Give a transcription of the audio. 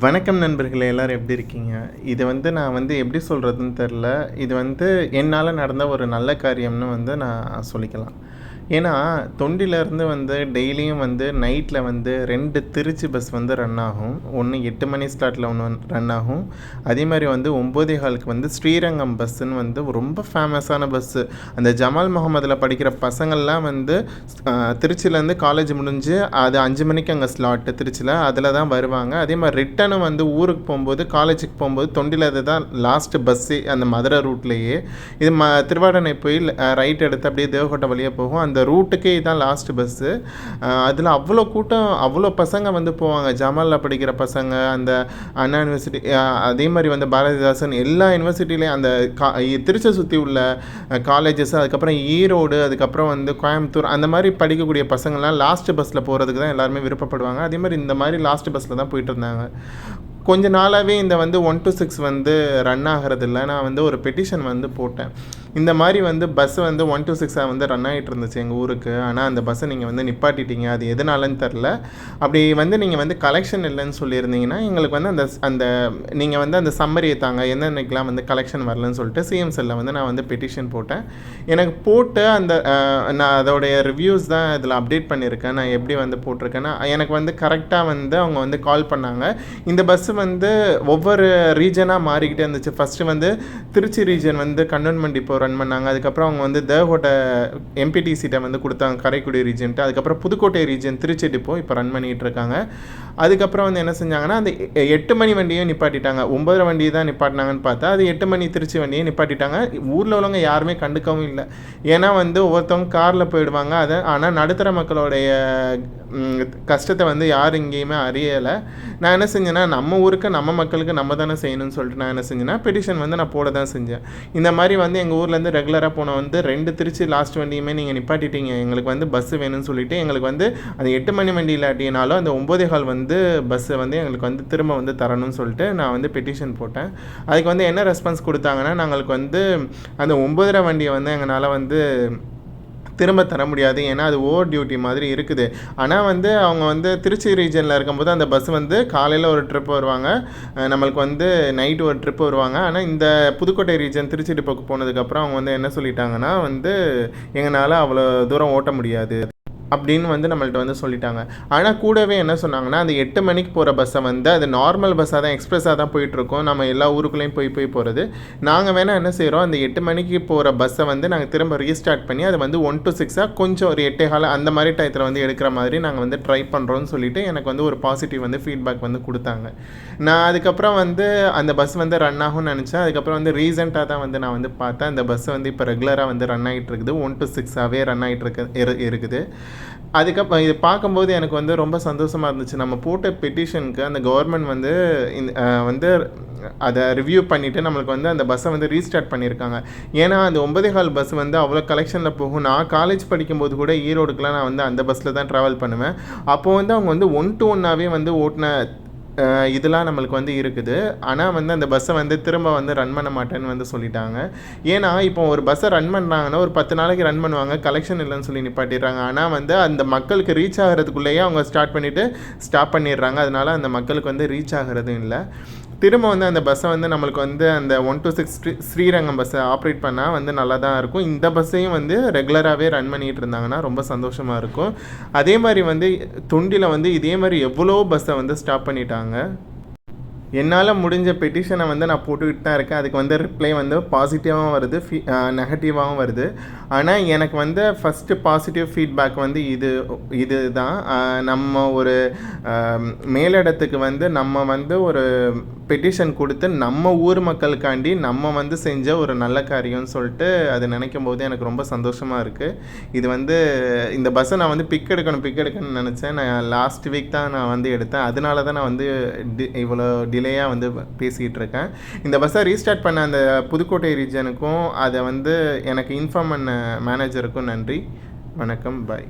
வணக்கம் நண்பர்களே எல்லாரும் எப்படி இருக்கீங்க? இது வந்து நான் வந்து எப்படி சொல்கிறதுன்னு தெரில இது வந்து என்னால் நடந்த ஒரு நல்ல காரியம்னு வந்து நான் சொல்லிக்கலாம். ஏன்னா தொண்டிலேருந்து வந்து டெய்லியும் வந்து நைட்டில் வந்து ரெண்டு திருச்சி பஸ் வந்து ரன் ஆகும். ஒன்று எட்டு மணி ஸ்லாட்டில் ஒன்று ரன் ஆகும். அதே மாதிரி வந்து ஒம்போதே காலுக்கு வந்து ஸ்ரீரங்கம் பஸ்ஸுன்னு வந்து ரொம்ப ஃபேமஸான பஸ்ஸு அந்த ஜமால் முகமதில் படிக்கிற பசங்கள்லாம் வந்து திருச்சியிலேருந்து காலேஜ் முடிஞ்சு அது அஞ்சு மணிக்கு அங்கே ஸ்லாட்டு திருச்சியில். அதில் தான் வருவாங்க. அதே மாதிரி ரிட்டனும் வந்து ஊருக்கு போகும்போது காலேஜுக்கு போகும்போது தொண்டியில் தான் லாஸ்ட்டு பஸ்ஸு அந்த மதுரை ரூட்லேயே இது ம திருவாடனை போய் ரைட் எடுத்து அப்படியே தேவகோட்டை வழியாக போகும். அந்த ரூட்டுக்கே இதுதான் லாஸ்ட்டு பஸ்ஸு அதில் அவ்வளோ கூட்டம் அவ்வளோ பசங்க வந்து போவாங்க. ஜமாலில் படிக்கிற பசங்க அந்த அண்ணா யூனிவர்சிட்டி அதே மாதிரி வந்து பாரதிதாசன் எல்லா யூனிவர்சிட்டிலையும் அந்த கா திருச்சியை சுற்றி உள்ள காலேஜஸ் அதுக்கப்புறம் ஈரோடு அதுக்கப்புறம் வந்து கோயம்புத்தூர் அந்த மாதிரி படிக்கக்கூடிய பசங்கள்லாம் லாஸ்ட்டு பஸ்ஸில் போகிறதுக்கு தான் எல்லாருமே விருப்பப்படுவாங்க. அதே மாதிரி இந்த மாதிரி லாஸ்ட் பஸ்ஸில் தான் போயிட்டு இருந்தாங்க. கொஞ்ச நாளாகவே இந்த வந்து ஒன் டு சிக்ஸ் வந்து ரன் ஆகிறது இல்லை நான் வந்து ஒரு பெட்டிஷன் வந்து போட்டேன். இந்த மாதிரி வந்து பஸ் வந்து ஒன் டூ சிக்ஸாக வந்து ரன் ஆகிட்டு இருந்துச்சு எங்கள் ஊருக்கு. ஆனால் அந்த பஸ்ஸை நீங்கள் வந்து நிப்பாட்டிட்டீங்க. அது எதனாலன்னு தெரில அப்படி வந்து நீங்கள் வந்து கலெக்ஷன் இல்லைன்னு சொல்லியிருந்தீங்கன்னா எங்களுக்கு வந்து அந்த அந்த நீங்கள் வந்து அந்த சம்மரியை தாங்க. என்னென்னக்கெலாம் வந்து கலெக்ஷன் வரலன்னு சொல்லிட்டு சிஎம் செல்லில் வந்து நான் வந்து பெட்டிஷன் போட்டேன். எனக்கு போட்டு அந்த நான் அதோடைய ரிவ்யூஸ் தான் இதில் அப்டேட் பண்ணியிருக்கேன். நான் எப்படி வந்து போட்டிருக்கேன்னா எனக்கு வந்து கரெக்டாக வந்து அவங்க வந்து கால் பண்ணாங்க. இந்த பஸ் வந்து ஒவ்வொரு ரீஜனாக மாறிக்கிட்டே இருந்துச்சு. ஃபஸ்ட்டு வந்து திருச்சி ரீஜன் வந்து கண்டோன்மெண்ட் இப்போ ரன் பண்ணாங்க. அதுக்கப்புறம் அவங்க வந்து தேவகோட்டை எம்பிடி சீட்டை வந்து கொடுத்தாங்க காரைக்குடி ரீஜன்ட்டு அதுக்கப்புறம் புதுக்கோட்டை ரீஜன் திருச்சி டிப்போ இப்போ ரன் பண்ணிகிட்டு இருக்காங்க. அதுக்கப்புறம் வந்து என்ன செஞ்சாங்கன்னா அந்த எட்டு மணி வண்டியும் நிப்பாட்டிட்டாங்க. ஒம்பதரை வண்டி தான் நிப்பாட்டினாங்கன்னு பார்த்தா அது எட்டு மணி திருச்சி வண்டியை நிப்பாட்டிட்டாங்க. ஊரில் உள்ளவங்க யாருமே கண்டுக்கவும் இல்லை. ஏன்னா வந்து ஒவ்வொருத்தவங்க காரில் போயிடுவாங்க. அதை ஆனால் நடுத்தர மக்களுடைய கஷ்டத்தை வந்து யார் இங்கேயுமே அறியலை. நான் என்ன செஞ்சேன்னா நம்ம ஊருக்கு நம்ம மக்களுக்கு நம்ம தானே செய்யணும்னு சொல்லிட்டு நான் என்ன செஞ்சேன்னா பெட்டிஷன் வந்து நான் போட தான் செஞ்சேன். இந்த மாதிரி வந்து எங்கள் ஊரில் ஊர்லேருந்து ரெகுலராக போன வந்து ரெண்டு திருச்சி லாஸ்ட் வண்டியுமே நீங்கள் நிப்பாட்டிட்டீங்க. எங்களுக்கு வந்து பஸ்ஸு வேணும்னு சொல்லிட்டு எங்களுக்கு வந்து அந்த எட்டு மணி வண்டி இல்லாட்டினாலும் அந்த ஒம்போதே கால் வந்து பஸ்ஸை வந்து எங்களுக்கு வந்து திரும்ப வந்து தரணும்னு சொல்லிட்டு நான் வந்து பெட்டிஷன் போட்டேன். அதுக்கு வந்து என்ன ரெஸ்பான்ஸ் கொடுத்தாங்கன்னா நாங்களுக்கு வந்து அந்த ஒம்பதரை வண்டியை வந்து எங்களால் வந்து திரும்ப தர முடியாது. ஏன்னா அது ஓவர் டியூட்டி மாதிரி இருக்குது. ஆனால் வந்து அவங்க வந்து திருச்சி ரீஜனில் இருக்கும்போது அந்த பஸ் வந்து காலையில் ஒரு ட்ரிப் வருவாங்க. நம்மளுக்கு வந்து நைட்டு ஒரு ட்ரிப் வருவாங்க. ஆனால் இந்த புதுக்கோட்டை ரீஜன் திருச்சி டிப்போக்கு போனதுக்கப்புறம் அவங்க வந்து என்ன சொல்லிட்டாங்கன்னா வந்து எங்களால் அவ்வளோ தூரம் ஓட்ட முடியாது. அப்படின்னு வந்து நம்மள்ட்ட வந்து சொல்லிட்டாங்க. ஆனால் கூடவே என்ன சொன்னாங்கன்னா அந்த எட்டு மணிக்கு போகிற பஸ்ஸை வந்து அது நார்மல் பஸ்ஸாக தான் எக்ஸ்பிரஸாக தான் போயிட்டுருக்கோம். நம்ம எல்லா ஊருக்குள்ளேயும் போய் போய் போகிறது நாங்கள் வேணால் என்ன செய்கிறோம் அந்த எட்டு மணிக்கு போகிற பஸ்ஸை வந்து நாங்கள் திரும்ப ரீஸ்டார்ட் பண்ணி அது வந்து ஒன் டு சிக்ஸாக கொஞ்சம் ஒரு எட்டே கால அந்த மாதிரி டயத்தில் வந்து எடுக்கிற மாதிரி நாங்கள் வந்து ட்ரை பண்ணுறோன்னு சொல்லிட்டு எனக்கு வந்து ஒரு பாசிட்டிவ் வந்து ஃபீட்பேக் வந்து கொடுத்தாங்க. நான் அதுக்கப்புறம் வந்து அந்த பஸ் வந்து ரன் ஆகும்னு நினச்சேன். அதுக்கப்புறம் வந்து ரீசெண்டாக தான் வந்து நான் வந்து பார்த்தேன். அந்த பஸ் வந்து இப்போ ரெகுலராக வந்து ரன் ஆகிட்டு இருக்குது ஒன் டு சிக்ஸாகவே ரன் ஆகிட்டு இருக்கு இருக்குது. அதுக்கப்புறம் இது பார்க்கும்போது எனக்கு வந்து ரொம்ப சந்தோஷமாக இருந்துச்சு. நம்ம போட்ட பெட்டிஷனுக்கு அந்த கவர்மெண்ட் வந்து இந்த வந்து அதை ரிவ்யூ பண்ணிவிட்டு நம்மளுக்கு வந்து அந்த பஸ்ஸை வந்து ரீஸ்டார்ட் பண்ணியிருக்காங்க ஏன்னா அந்த ஒன்பதே கால் பஸ் வந்து அவ்வளோ கலெக்ஷனில் போகும். நான் காலேஜ் படிக்கும்போது கூட ஈரோடுக்குலாம் நான் வந்து அந்த பஸ்ஸில் தான் ட்ராவல் பண்ணுவேன். அப்போது வந்து அவங்க வந்து ஒன் டு ஒன்னாகவே வந்து ஓட்டின இதெல்லாம் நம்மளுக்கு வந்து இருக்குது. ஆனால் வந்து அந்த பஸ்ஸை வந்து திரும்ப வந்து ரன் பண்ண மாட்டேன்னு வந்து சொல்லிட்டாங்க. ஏன்னா இப்போ ஒரு பஸ்ஸை ரன் பண்ணுறாங்கன்னா ஒரு பத்து நாளைக்கு ரன் பண்ணுவாங்க. கலெக்ஷன் இல்லைன்னு சொல்லி நிப்பாட்டிடுறாங்க. ஆனால் வந்து அந்த மக்களுக்கு ரீச் ஆகிறதுக்குள்ளேயே அவங்க ஸ்டார்ட் பண்ணிவிட்டு ஸ்டாப் பண்ணிடுறாங்க. அதனால அந்த மக்களுக்கு வந்து ரீச் ஆகிறதும் இல்லை. திரும்ப வந்து அந்த பஸ்ஸை வந்து நம்மளுக்கு வந்து அந்த ஒன் டூ சிக்ஸ் ஸ்ரீரங்கம் பஸ்ஸை ஆப்ரேட் பண்ணால் வந்து நல்லா தான் இருக்கும். இந்த பஸ்ஸையும் வந்து ரெகுலராகவே ரன் பண்ணிகிட்டு இருந்தாங்கன்னா ரொம்ப சந்தோஷமாக இருக்கும். அதே மாதிரி வந்து தொண்டியில் வந்து இதே மாதிரி எவ்வளோ பஸ்ஸை வந்து ஸ்டாப் பண்ணிட்டாங்க. என்னால் முடிஞ்ச பெட்டிஷனை வந்து நான் போட்டுக்கிட்டு தான் இருக்கேன். அதுக்கு வந்து ரிப்ளை வந்து பாசிட்டிவாகவும் வருது ஃபீ நெகட்டிவாகவும் வருது. ஆனால் எனக்கு வந்து ஃபஸ்ட்டு பாசிட்டிவ் ஃபீட்பேக் வந்து இது இது தான் நம்ம ஒரு மேலிடத்துக்கு வந்து நம்ம வந்து ஒரு பெட்டிஷன் கொடுத்து நம்ம ஊர் மக்களுக்காண்டி நம்ம வந்து செஞ்ச ஒரு நல்ல காரியம்னு சொல்லிட்டு அது நினைக்கும் போது எனக்கு ரொம்ப சந்தோஷமாக இருக்குது இது வந்து இந்த பஸ்ஸை நான் வந்து பிக் எடுக்கணும் பிக் எடுக்கணும்னு நினச்சேன். நான் லாஸ்ட் வீக் தான் நான் வந்து எடுத்தேன். அதனால தான் நான் வந்து டி இவ்வளோ டிலேயாக வந்து பேசிகிட்டு இருக்கேன். இந்த பஸ்ஸை ரீஸ்டார்ட் பண்ண அந்த புதுக்கோட்டை ரீஜனுக்கும் அதை வந்து எனக்கு இன்ஃபார்ம் பண்ண மேனேஜருக்கும் நன்றி. வணக்கம். பாய்